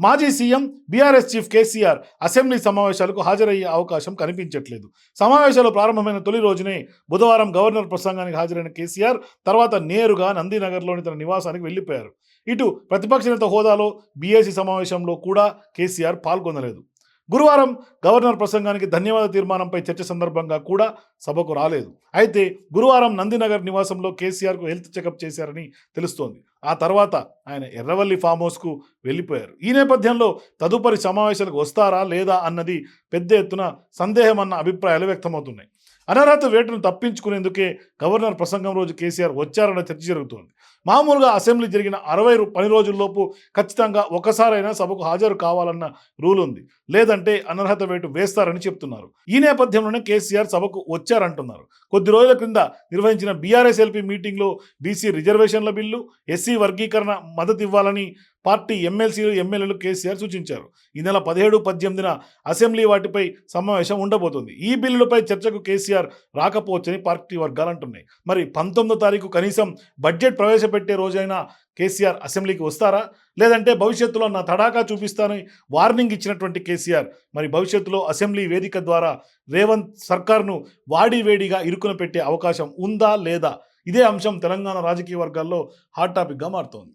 మాజీ CM BRS chief KCR assembly సమావేశాలకు హాజరయ్యే అవకాశం కనిపించట్లేదు. సమావేశాలు ప్రారంభమైన తొలి రోజునే బుధవారం గవర్నర్ ప్రసంగానికి హాజరైన కేసీఆర్ తర్వాత నేరుగా నందినగర్లోని తన నివాసానికి వెళ్ళిపోయారు. ఇటు ప్రతిపక్ష నేత హోదాలో బీఏసీ సమావేశంలో కూడా కేసీఆర్ పాల్గొనలేదు. గురువారం గవర్నర్ ప్రసంగానికి ధన్యవాద తీర్మానంపై చర్చ సందర్భంగా కూడా సభకు రాలేదు. అయితే గురువారం నందినగర్ నివాసంలో కేసీఆర్కు హెల్త్ చెకప్ చేశారని తెలుస్తోంది. ఆ తర్వాత ఆయన ఎర్రవల్లి ఫామ్ హౌస్కు వెళ్ళిపోయారు. ఈ నేపథ్యంలో తదుపరి సమావేశాలకు వస్తారా లేదా అన్నది పెద్ద ఎత్తున సందేహం అన్న అభిప్రాయాలు వ్యక్తమవుతున్నాయి. అనర్హత వేటును తప్పించుకునేందుకే గవర్నర్ ప్రసంగం రోజు కేసీఆర్ వచ్చారన్న చర్చ జరుగుతోంది. మామూలుగా అసెంబ్లీ జరిగిన అరవై పని రోజుల్లోపు ఖచ్చితంగా ఒకసారైనా సభకు హాజరు కావాలన్న రూల్ ఉంది. లేదంటే అనర్హత వేటు వేస్తారని చెప్తున్నారు. ఈ నేపథ్యంలోనే కేసీఆర్ సభకు వచ్చారంటున్నారు. కొద్ది రోజుల క్రింద నిర్వహించిన బీఆర్ఎస్ ఎల్పీ మీటింగ్లో బీసీ రిజర్వేషన్ల బిల్లు ఎస్సీ వర్గీకరణ మద్దతు ఇవ్వాలని పార్టీ ఎమ్మెల్సీలు ఎమ్మెల్యేలు కేసీఆర్ సూచించారు. ఈ నెల పదిహేడు పద్దెనిమిదిన అసెంబ్లీ వాటిపై సమావేశం ఉండబోతుంది. ఈ బిల్లులపై చర్చకు కేసీఆర్ రాకపోవచ్చని పార్టీ వర్గాలు అంటున్నాయి. మరి పంతొమ్మిదో తారీఖు కనీసం బడ్జెట్ ప్రవేశపెట్టే రోజైనా కేసీఆర్ అసెంబ్లీకి వస్తారా? లేదంటే భవిష్యత్తులో నా తడాకా చూపిస్తానని వార్నింగ్ ఇచ్చినటువంటి కేసీఆర్ మరి భవిష్యత్తులో అసెంబ్లీ వేదిక ద్వారా రేవంత్ సర్కార్ను వాడి వేడిగా ఇరుకున పెట్టే అవకాశం ఉందా లేదా? ఇదే అంశం తెలంగాణ రాజకీయ వర్గాల్లో హాట్ టాపిక్గా మారుతోంది.